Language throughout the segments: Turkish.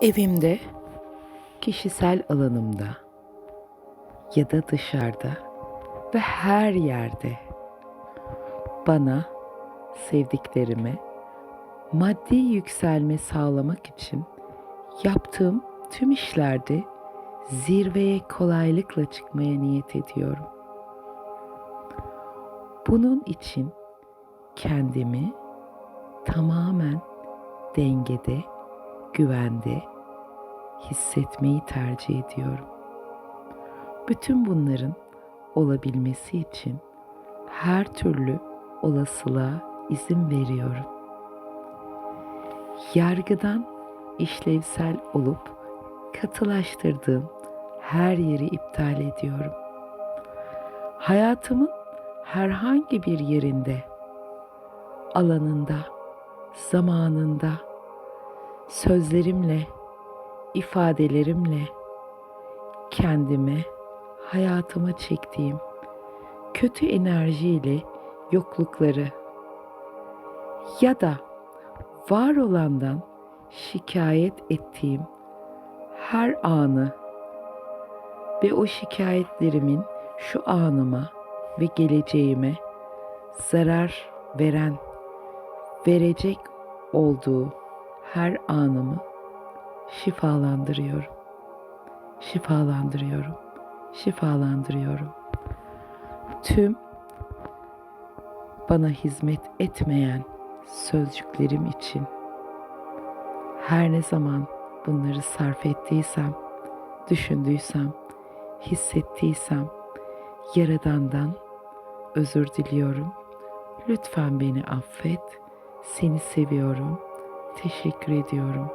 Evimde, kişisel alanımda ya da dışarıda ve her yerde bana, sevdiklerime maddi yükselme sağlamak için yaptığım tüm işlerde zirveye kolaylıkla çıkmaya niyet ediyorum. Bunun için kendimi tamamen dengede, güvende hissetmeyi tercih ediyorum. Bütün bunların olabilmesi için her türlü olasılığa izin veriyorum. Yargıdan işlevsel olup katılaştırdığım her yeri iptal ediyorum. Hayatımın herhangi bir yerinde, alanında, zamanında, sözlerimle, ifadelerimle kendime, hayatıma çektiğim kötü enerjiyle yoklukları ya da var olandan şikayet ettiğim her anı ve o şikayetlerimin şu anıma ve geleceğime zarar veren, verecek olduğu her anımı şifalandırıyorum. Şifalandırıyorum. Şifalandırıyorum. Tüm bana hizmet etmeyen sözcüklerim için her ne zaman bunları sarf ettiysem, düşündüysem, hissettiysem Yaradan'dan özür diliyorum. Lütfen beni affet. Seni seviyorum. Teşekkür ediyorum.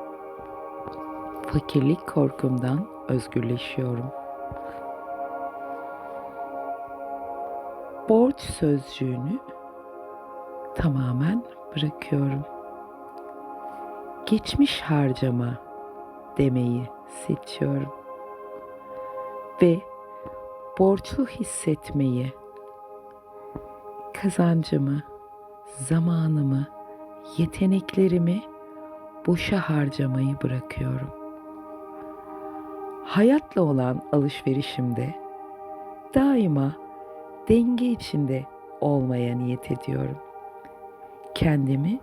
Fakirlik korkumdan özgürleşiyorum. Borç sözcüğünü tamamen bırakıyorum. Geçmiş harcama demeyi seçiyorum. Ve borçlu hissetmeyi, kazancımı, zamanımı, yeteneklerimi boşa harcamayı bırakıyorum. Hayatla olan alışverişimde daima denge içinde olmaya niyet ediyorum. Kendimi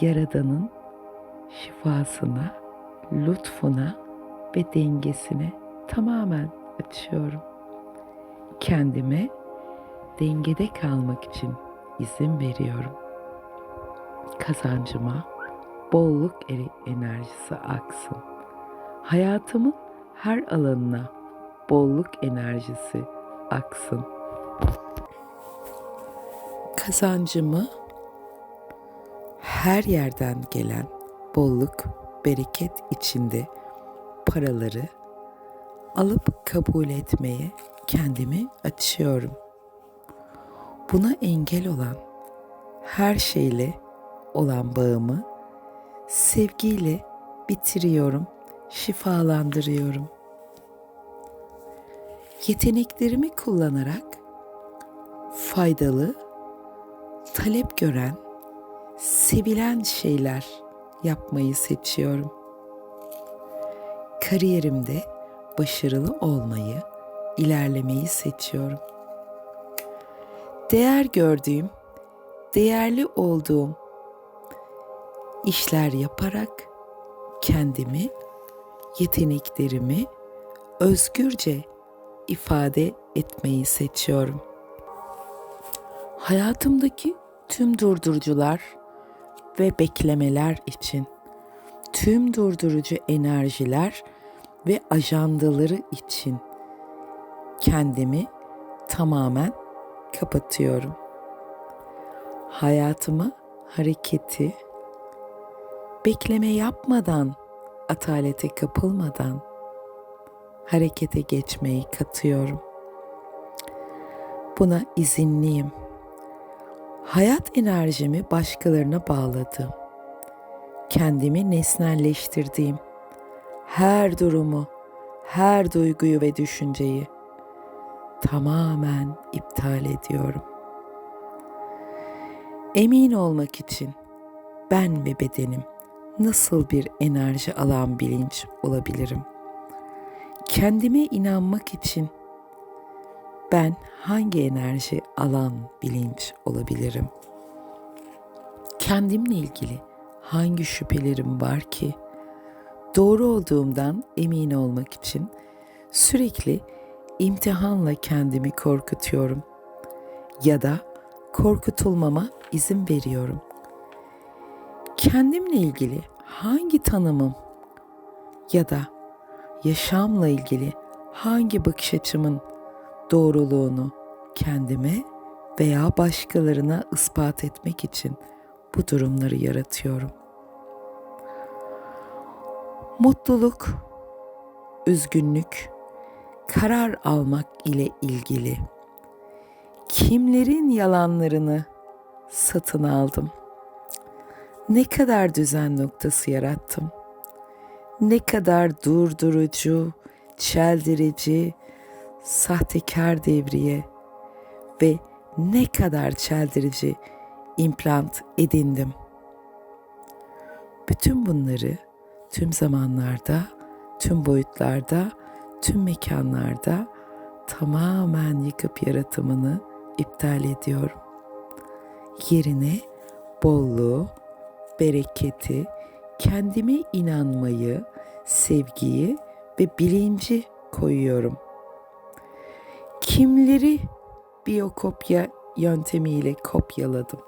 Yaradan'ın şifasına, lütfuna ve dengesine tamamen açıyorum. Kendime dengede kalmak için izin veriyorum. Kazancıma bolluk enerjisi aksın. Hayatımın her alanına bolluk enerjisi aksın. Kazancımı her yerden gelen bolluk, bereket içinde paraları alıp kabul etmeye kendimi açıyorum. Buna engel olan her şeyle olan bağımı sevgiyle bitiriyorum, şifalandırıyorum. Yeteneklerimi kullanarak faydalı, talep gören, sevilen şeyler yapmayı seçiyorum. Kariyerimde başarılı olmayı, ilerlemeyi seçiyorum. Değer gördüğüm, değerli olduğum işler yaparak kendimi, yeteneklerimi özgürce ifade etmeyi seçiyorum. Hayatımdaki tüm durdurucular ve beklemeler için tüm durdurucu enerjiler ve ajandaları için kendimi tamamen kapatıyorum. Hayatıma hareketi bekleme yapmadan, atalete kapılmadan harekete geçmeyi katıyorum. Buna izinliyim. Hayat enerjimi başkalarına bağladım. Kendimi nesnelleştirdiğim her durumu, her duyguyu ve düşünceyi tamamen iptal ediyorum. Emin olmak için ben ve bedenim nasıl bir enerji alan bilinç olabilirim? Kendime inanmak için ben hangi enerji alan bilinç olabilirim? Kendimle ilgili hangi şüphelerim var ki doğru olduğumdan emin olmak için sürekli imtihanla kendimi korkutuyorum ya da korkutulmama izin veriyorum. Kendimle ilgili hangi tanımım ya da yaşamla ilgili hangi bakış açımın doğruluğunu kendime veya başkalarına ispat etmek için bu durumları yaratıyorum. Mutluluk, üzgünlük, karar almak ile ilgili kimlerin yalanlarını satın aldım? Ne kadar düzen noktası yarattım? Ne kadar durdurucu, çeldirici, sahtekar devriye ve ne kadar çeldirici implant edindim. Bütün bunları tüm zamanlarda, tüm boyutlarda, tüm mekanlarda tamamen yıkıp yaratımını iptal ediyorum. Yerine bolluğu, bereketi, kendime inanmayı, sevgiyi ve bilinci koyuyorum. Kimleri biyokopya yöntemiyle kopyaladım?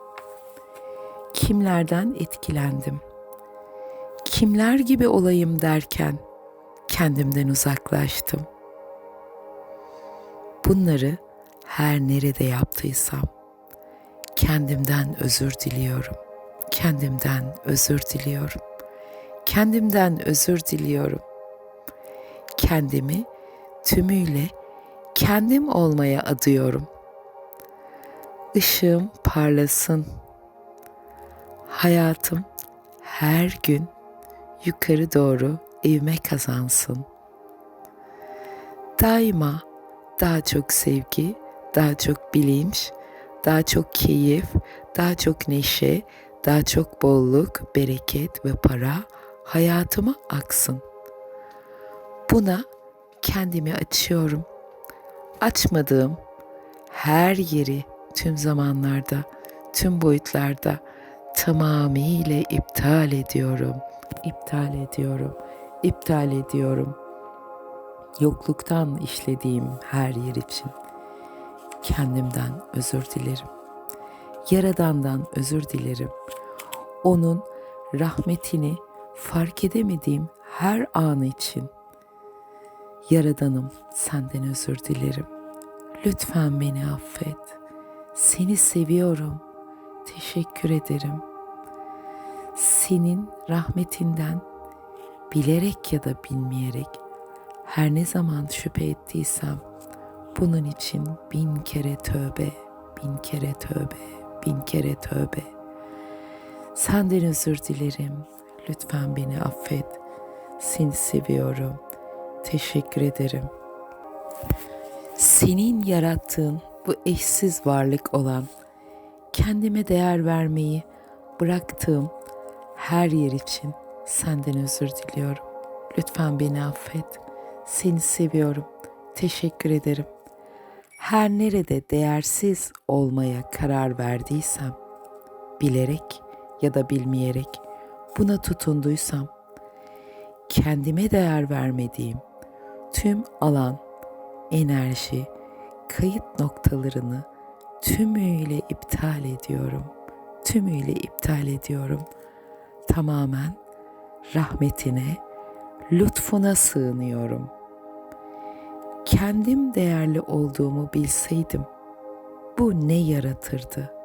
Kimlerden etkilendim? Kimler gibi olayım derken kendimden uzaklaştım. Bunları her nerede yaptıysam kendimden özür diliyorum. Kendimden özür diliyorum. Kendimden özür diliyorum. Kendimi tümüyle kendim olmaya adıyorum. Işığım parlasın. Hayatım her gün yukarı doğru ivme kazansın. Daima daha çok sevgi, daha çok bilinç, daha çok keyif, daha çok neşe, daha çok bolluk, bereket ve para hayatıma aksın. Buna kendimi açıyorum. Açmadığım her yeri tüm zamanlarda, tüm boyutlarda tamamıyla iptal ediyorum. İptal ediyorum. İptal ediyorum. Yokluktan işlediğim her yer için kendimden özür dilerim. Yaradandan özür dilerim. Onun rahmetini fark edemediğim her anı için Yaradanım senden özür dilerim. Lütfen beni affet. Seni seviyorum. Teşekkür ederim. Senin rahmetinden bilerek ya da bilmeyerek her ne zaman şüphe ettiysem bunun için bin kere tövbe, bin kere tövbe, bin kere tövbe. Senden özür dilerim. Lütfen beni affet. Seni seviyorum. Teşekkür ederim. Senin yarattığın bu eşsiz varlık olan kendime değer vermeyi bıraktığım her yer için senden özür diliyorum. Lütfen beni affet. Seni seviyorum. Teşekkür ederim. Her nerede değersiz olmaya karar verdiysem, bilerek ya da bilmeyerek buna tutunduysam, kendime değer vermediğim tüm alan, enerji, kayıt noktalarını tümüyle iptal ediyorum. Tümüyle iptal ediyorum. Tamamen rahmetine, lütfuna sığınıyorum. Kendim değerli olduğumu bilseydim bu ne yaratırdı?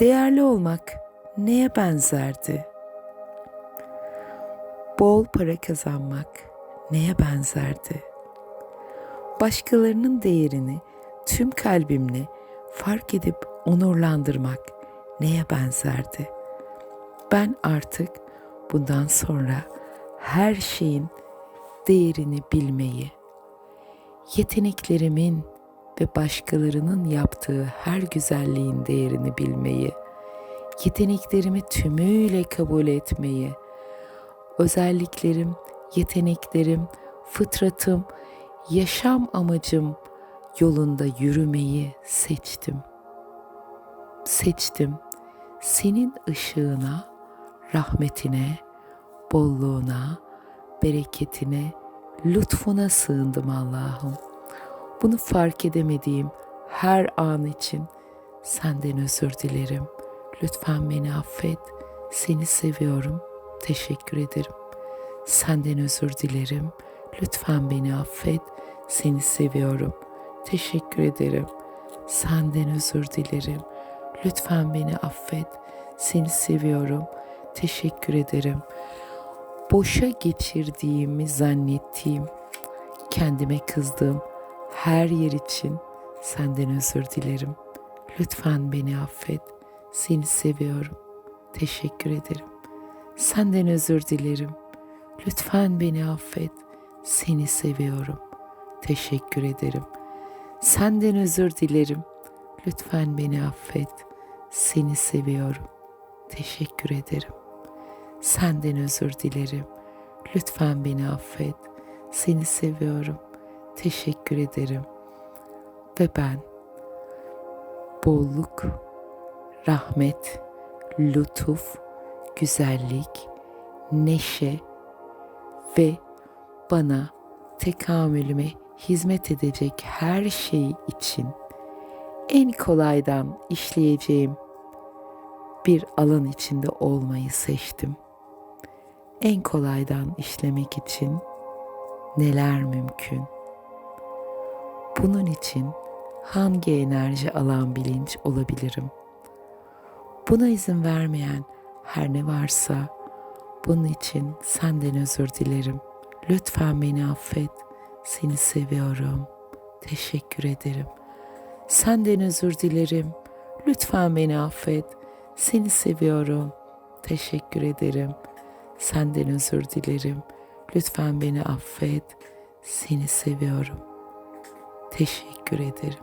Değerli olmak neye benzerdi? Bol para kazanmak neye benzerdi? Başkalarının değerini tüm kalbimle fark edip onurlandırmak neye benzerdi? Ben artık bundan sonra her şeyin değerini bilmeyi, yeteneklerimin ve başkalarının yaptığı her güzelliğin değerini bilmeyi, yeteneklerimi tümüyle kabul etmeyi, özelliklerim, yeteneklerim, fıtratım, yaşam amacım yolunda yürümeyi seçtim. Seçtim. Senin ışığına, rahmetine, bolluğuna, bereketine, lütfuna sığındım Allah'ım. Bunu fark edemediğim her an için senden özür dilerim. Lütfen beni affet. Seni seviyorum. Teşekkür ederim. Senden özür dilerim. Lütfen beni affet. Seni seviyorum. Teşekkür ederim. Senden özür dilerim. Lütfen beni affet. Seni seviyorum. Teşekkür ederim. Boşa geçirdiğimi zannettiğim, kendime kızdığım her yer için senden özür dilerim. Lütfen beni affet. Seni seviyorum. Teşekkür ederim. Senden özür dilerim. Lütfen beni affet. Seni seviyorum. Teşekkür ederim. Senden özür dilerim. Lütfen beni affet. Seni seviyorum. Teşekkür ederim. Senden özür dilerim. Lütfen beni affet. Seni seviyorum. Teşekkür ederim. Ve ben bolluk, rahmet, lütuf, güzellik, neşe ve bana tekamülüme hizmet edecek her şey için en kolaydan işleyeceğim bir alan içinde olmayı seçtim. En kolaydan işlemek için neler mümkün? Bunun için hangi enerji alan bilinç olabilirim? Buna izin vermeyen her ne varsa bunun için senden özür dilerim. Lütfen beni affet. Seni seviyorum. Teşekkür ederim. Senden özür dilerim. Lütfen beni affet. Seni seviyorum. Teşekkür ederim. Senden özür dilerim. Lütfen beni affet. Seni seviyorum. Teşekkür ederim.